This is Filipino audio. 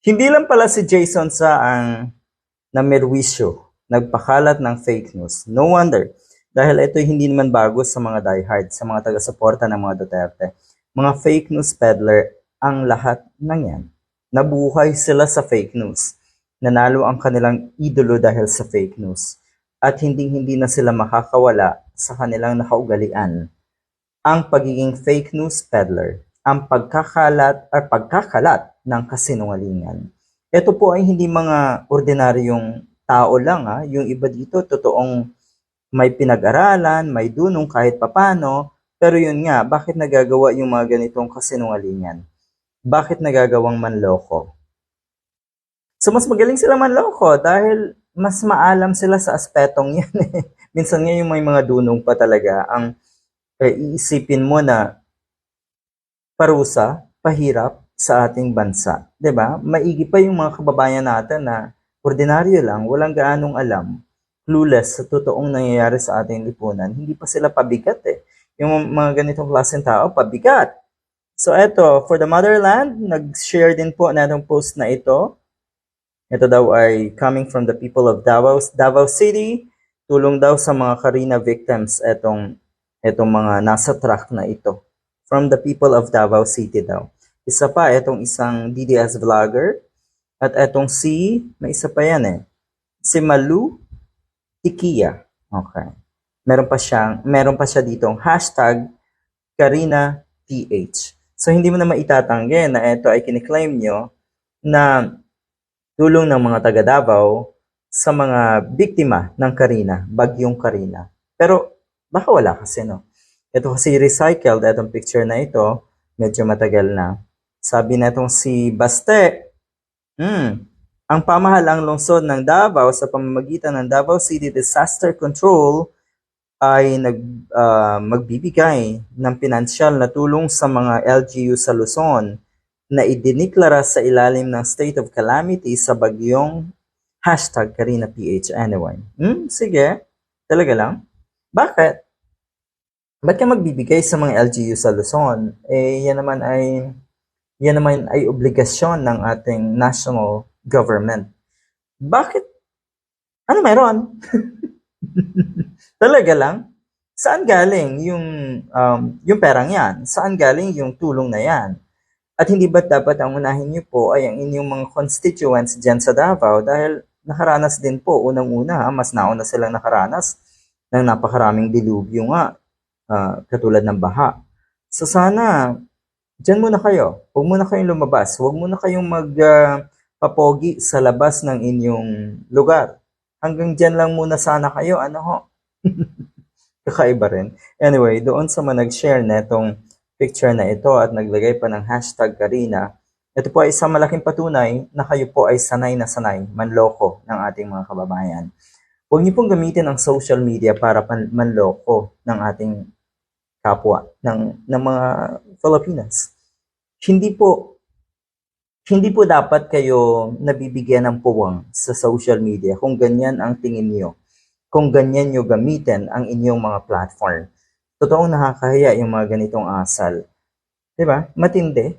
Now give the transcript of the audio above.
Hindi lang pala si Jason sa ang namerwisyo, nagpakalat ng fake news. No wonder, dahil ito hindi naman bago sa mga diehard, sa mga taga-suporta ng mga Duterte. Mga fake news peddler ang lahat ng yan. Nabuhay sila sa fake news. Nanalo ang kanilang idolo dahil sa fake news. At hindi-hindi na sila makakawala sa kanilang nakaugalian. Ang pagiging fake news peddler, ang pagkakalat at pagkakalat ng kasinungalingan. Ito po ay hindi mga ordinaryong tao lang ha. Yung iba dito, totoong may pinag-aralan, may dunong kahit papano. Pero yun nga, bakit nagagawa yung mga ganitong kasinungalingan? Bakit nagagawang manloko? So mas magaling sila manloko dahil mas maalam sila sa aspetong yan. eh. Minsan nga yung may mga dunong pa talaga ang eh, iisipin mo na parusa, pahirap sa ating bansa. ba? Maigi pa yung mga kababayan natin na ordinaryo lang, walang gaanong alam, clueless sa totoong nangyayari sa ating lipunan. Hindi pa sila pabigat eh. Yung mga ganitong klaseng tao, pabigat. So eto, for the motherland, nag-share din po na itong post na ito. Ito daw ay coming from the people of Davao, Davao City. Tulong daw sa mga Karina victims etong etong mga nasa track na ito. From the people of Davao City daw. Isa pa, etong isang DDS vlogger. At etong si, may isa pa yan eh. Si Malu Tikia. Okay. Meron pa siyang, meron pa siya ditong hashtag Karina PH. So hindi mo na maitatanggi na ito ay kiniklaim nyo na tulong ng mga taga Davao sa mga biktima ng Karina, bagyong Karina. Pero baka wala kasi no. Ito kasi recycled, itong picture na ito, medyo matagal na. Sabi na itong si Baste, hmm, ang pamahalang lungsod ng Davao sa pamamagitan ng Davao City Disaster Control ay nag, ah, magbibigay ng pinansyal na tulong sa mga LGU sa Luzon na idiniklara sa ilalim ng state of calamity sa bagyong hashtag Karina PH anyway. Hmm, sige. Talaga lang? Bakit? Ba't ka magbibigay sa mga LGU sa Luzon? Eh, yan naman ay yan naman ay obligasyon ng ating national government. Bakit? Ano meron? Talaga lang? Saan galing yung um, yung perang yan? Saan galing yung tulong na yan? At hindi ba dapat ang unahin niyo po ay ang inyong mga constituents dyan sa Davao dahil nakaranas din po unang-una, mas nauna silang nakaranas ng napakaraming dilubyo nga, ah, katulad ng baha. So sana, dyan muna kayo. Huwag muna kayong lumabas. Huwag muna kayong magpapogi sa labas ng inyong lugar. Hanggang dyan lang muna sana kayo. Ano ho? Kakaiba rin. Anyway, doon sa mga nag-share na itong picture na ito at naglagay pa ng hashtag Karina, ito po ay isang malaking patunay na kayo po ay sanay na sanay, manloko ng ating mga kababayan. Huwag niyo pong gamitin ang social media para manloko ng ating kapwa, ng, ng mga Filipinas. Hindi po hindi po dapat kayo nabibigyan ng puwang sa social media kung ganyan ang tingin niyo. Kung ganyan niyo gamitin ang inyong mga platform. Totoong nakakahiya yung mga ganitong asal. 'Di ba? Matindi.